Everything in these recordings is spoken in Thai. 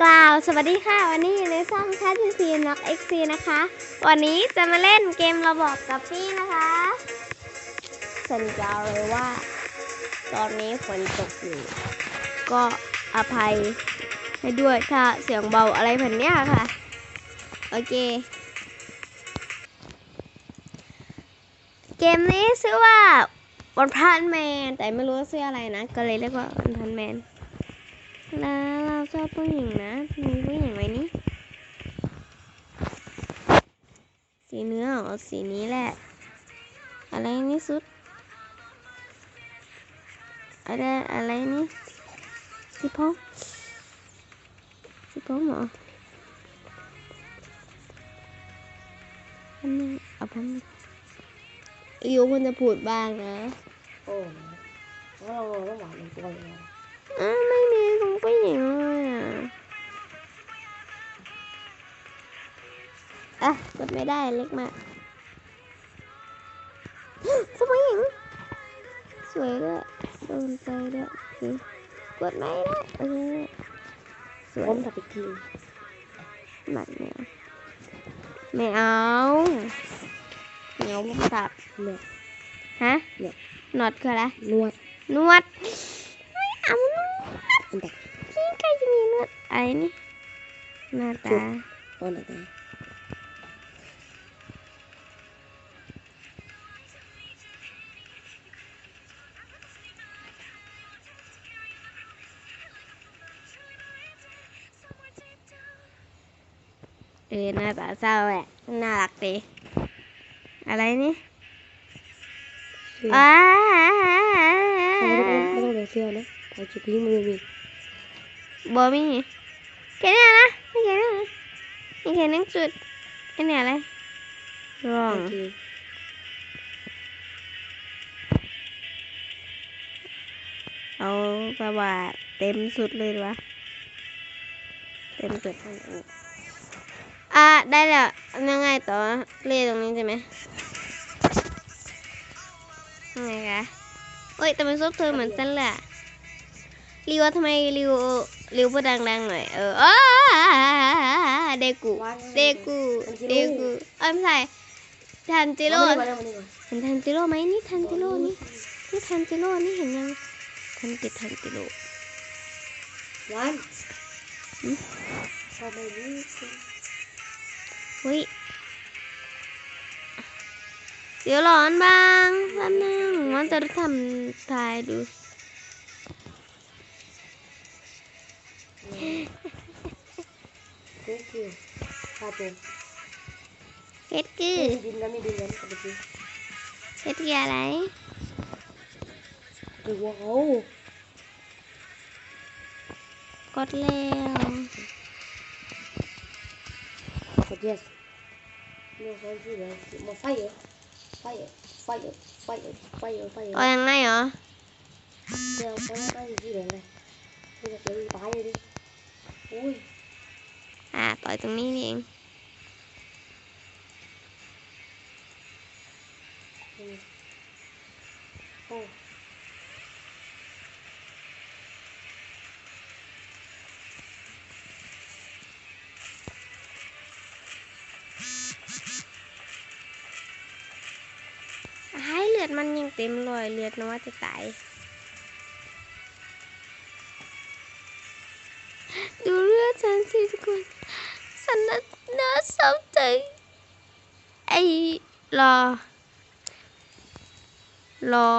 กล่าวสวัสดีค่ะ วันนี้อยู่ในช่องแคทซีน็อกเอ็กซีนะคะ วันนี้จะมาเล่นเกมระบอกกับพี่นะคะสัญญาเลยว่า ตอนนี้ฝนตกอยู่ ก็อภัยให้ด้วยถ้าเสียงเบาอะไรแบบเนี้ยค่ะ โอเค เกมนี้ชื่อว่าวันพันแมน แต่ไม่รู้ว่าชื่ออะไรนะ ก็เลยเรียกว่าวันพันแมนแล้วเรา ชอบผู้หญิงนะ มีผู้หญิงไหมนี่ สีเนื้อเหรอสีนี้แหละ อะไรนี่สุด อะไรอะไรนี่สีพงสีพงเหรออันนึงเอาพันงอยู่คนจะพูดบ้างนะ โอ้แล้วเราต้องหวานเป็นตัวยังไงอ้าว อะกดไม่ได้เล็กมากสมัยหญิงสวยด้วยโดนใจด้วยโอเคกดไม่ได้โอเคสวยผมถับอีกทีหมัดแมวไม่เอาเหนียวผมตัดเนี่ยฮะเนี่ยหนวดคืออะไรนวดนวดไม่เอานวดอันแต่พี่ใกล้จะมีนวดอะไรนี่หน้าตาตอนแต่ เออหน้าตาเศร้าแหละน่ารักดีอะไรนี่เสื้ออ้าไม่ต้องไม่ต้องเป็นเสื้อนะเอาจุดนี้มือมีบอมี่แค่เนี้ยนะไม่แค่นี้นะนี่แค่นึงจุดไอเนี่ยอะไรรองโอเคเอาแบบว่าเต็มสุดเลยดีวะเต็มสุด อะได้แล้วยังไงต่อเล่ตรงนี้ใช่ไหมยังไงคะเอ้ยแต่เป็นซุปเธอเหมือนฉันเลยอะริวทำไมริวริวพูดดังๆหน่อยเอออ้าเดกูเดกูเดกูเอ้ยไม่ใช่ทันจิโร่เอามานี่ก่อนเอามานี่ก่อนเห็นทันจิโร่ไหมนี่ทันจิโร่นี่นี่ทันจิโร่นี่เห็นยังทันติดทันจิโร่วันหื มทำไมนี่เฮ้ยเดี๋ยวร้อนบ้างแป๊บนึงมันจะทำทายดูเจ๊คือพาตัวเฮ็ดคือมีดินแล้วมีดินแล้วเอาไปกินเฮ็ดคืออะไรดูว้าวกดแล้วกด yes เนี่ยเขาชื่ออะไรมาไฟเหรอไฟเหรอไฟเหรอไลือดมันยังเต็มรอยเลือดนะว่าจะตาย ดูเลือดฉันสิทุกคนฉันน่าน่าเศร้าใจไอ้รอ รอ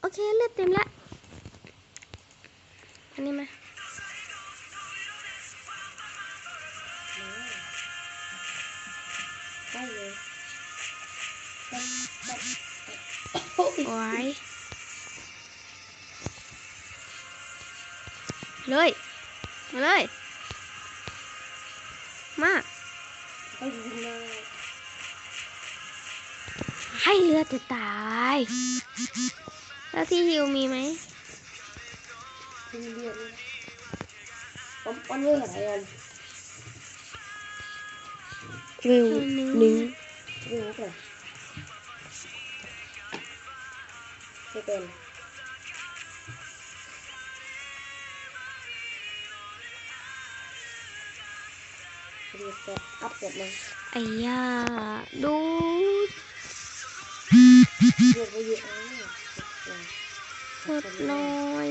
โอเคเลือดเต็มละอันนี้มาไฟเลย ไว้เลย มาเลยมาไฟยิงมาให้เลือดจะตาย แล้วที่ฮิวมีไหมยิงเลือดเลยผมวันนี้อะไรกันเร็วหนึ่งเร็วก่อน ไม่เป็นเรียกแต่อัพเสร็จเลยไอ้ยาดูดเรียกไปเยอะเลยกดน้อย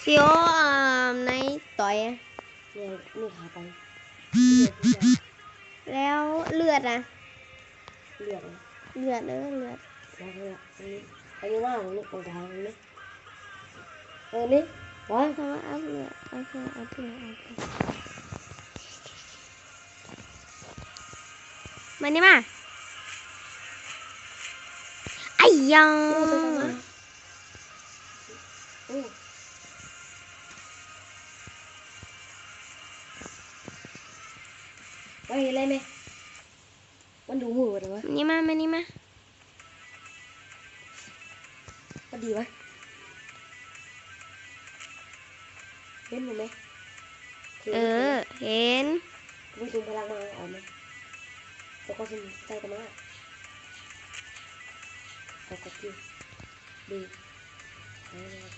เสียวอ่าในต่อยเนี่ยนี่ขาไป แล้วเลือดอะเลือดเลือดเออเลือด อันนี้อันนี้ว่าของนี่ตรงกลางนี่เออนี่วะเพราะว่าอัพเลือดโอเคอัพเลือดอัพเลือดมานี่มาไอ้ยาโอ้ไปทำไมโอ้ไปอะไรไหมมันดูมือเลยวะมานี่มามานี่มา ดีวะเล่นดูไหมเออ เห็นวิ่งซูมพลังมาออกไหมแล้วก็ซูมใจกันมากแล้วก็คิวดีเอาเลย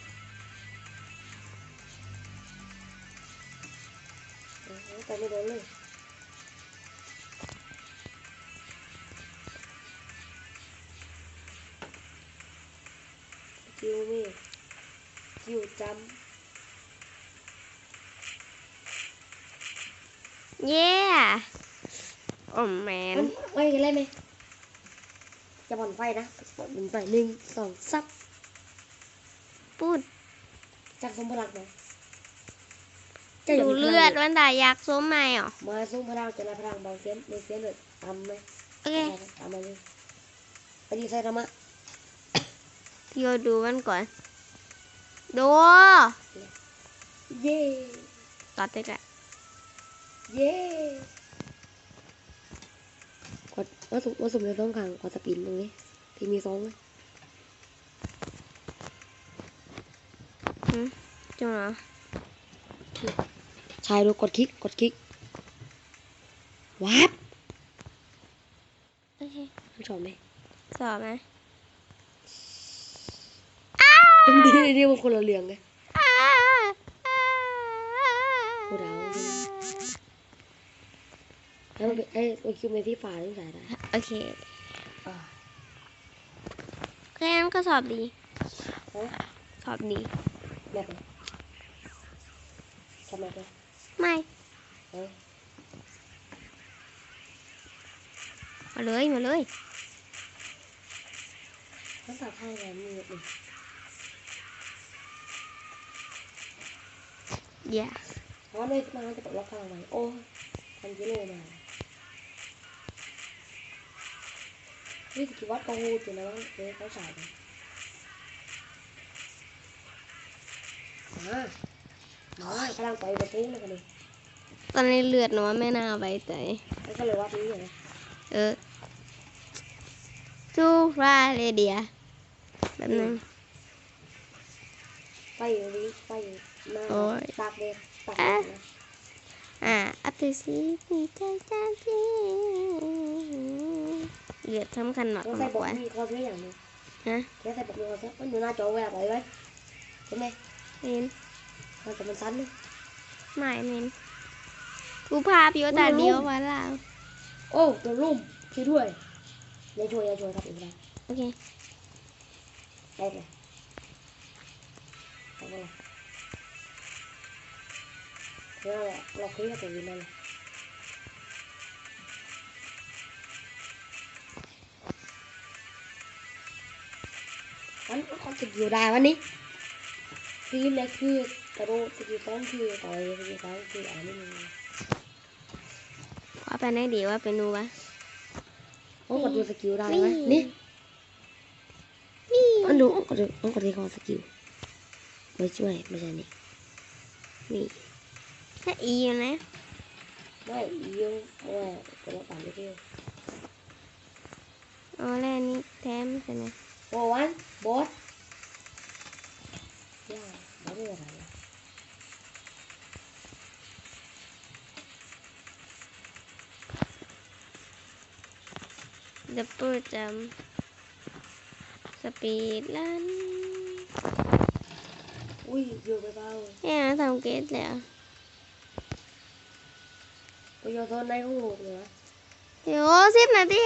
เอาเอาแต่ไม่โดนเลย คิวมีคิวจเย้โอ้แมำนมันไม่กันเลยไหมจะผ่อนไฟนะผ่อนไฟหนึ่งสองซับพูดจากสมพลังไหมดูเลือดวันตาอยากส้มไหมอะมาซุ้มพลังจะละพลังเบาเสียนไม่เสียเลยทำไหมโอเคทำมาเลยไปดีใส่ธรรมะ พี่โยดูมันก่อน ดูเย่ตัดได้แหละเย่กดว่าสมว่าสมเลยต้องขังกดสปินตรงนี้ที่มีซองไหมหืมจังเหรอชายดูกดคลิกกดคลิกวับโอเคมันชอบไหมสอบไหมเดี๋ยวเดี๋ยวมันคนละเรื่องไงอ้าอ้าโอ้ดาวแล้วมันเป็นไอ้มันคิวเมที่ฝาที่ใส่ได้โอเคแค่นั้นก็สอบดีสอบดีแบบไหนทำไมกันไม่มาเลย มาเลยภาษาไทยแล้วมีแบบนี้อย่าเพราะว่าเลยมาจะปลดล็อกพลังไว้โอ้ยทันกิโลมานี่คือ วัดกองวูดอยู่นะว่าเฮ้ยเขาฉายไปมามาพลังไปแบบนี้เลยกันเลยตอนนี้เลือดหนูว่าไม่น่าไว้ใจแล้วก็เลยวัดนี้เลยเออจูราเรเดียแบบนึงไฟอยู่นี้ไฟอยู่หน้า โอ้ยตากแดดตากแดดนะอ่าอัพตัวซีมีใจจ้าจีเลือดสำคัญมากต้องใส่มากบอกกว่ามีเขาเพื่ออย่างหนึงฮะแล้วใส่บอกมีเขาเพื่อมันอยู่หน้าจอเวลาไปไว้ใช่ไหมเห็นมันจะมันสั้นเลยไม่เห็นกูพาพี่โอตาเดียววันลาวโอ้ตัวลุ่มช่วยด้วยอย่าช่วยอย่าช่วยครับอีกแล้วโอเคได้เลยเอาไปเลย เดี๋ยวเราเราคุยกับตัววินนั่นเลยวันเขาจะอยู่ได้วันนี้ซีนเลยคือกระโดดสกิลสองคือต่อยสกิลสามคืออะไรไม่รู้ว่าไปไหนดีว่าไปนูวะต้องกดดูสกิลได้ไหมนี่นี่มันดูต้องกดดูต้องกดที่คอสกิลไม่ช่วยไม่ใช่นี่นี่ ถ้าอีอยู่นะไม่ยิงไม่กดแล้วปั่นไปเที่ยวเอาแล้วนี่แถม ประโยชน์ในของลูกเหรอเดี๋ยวสิบนาที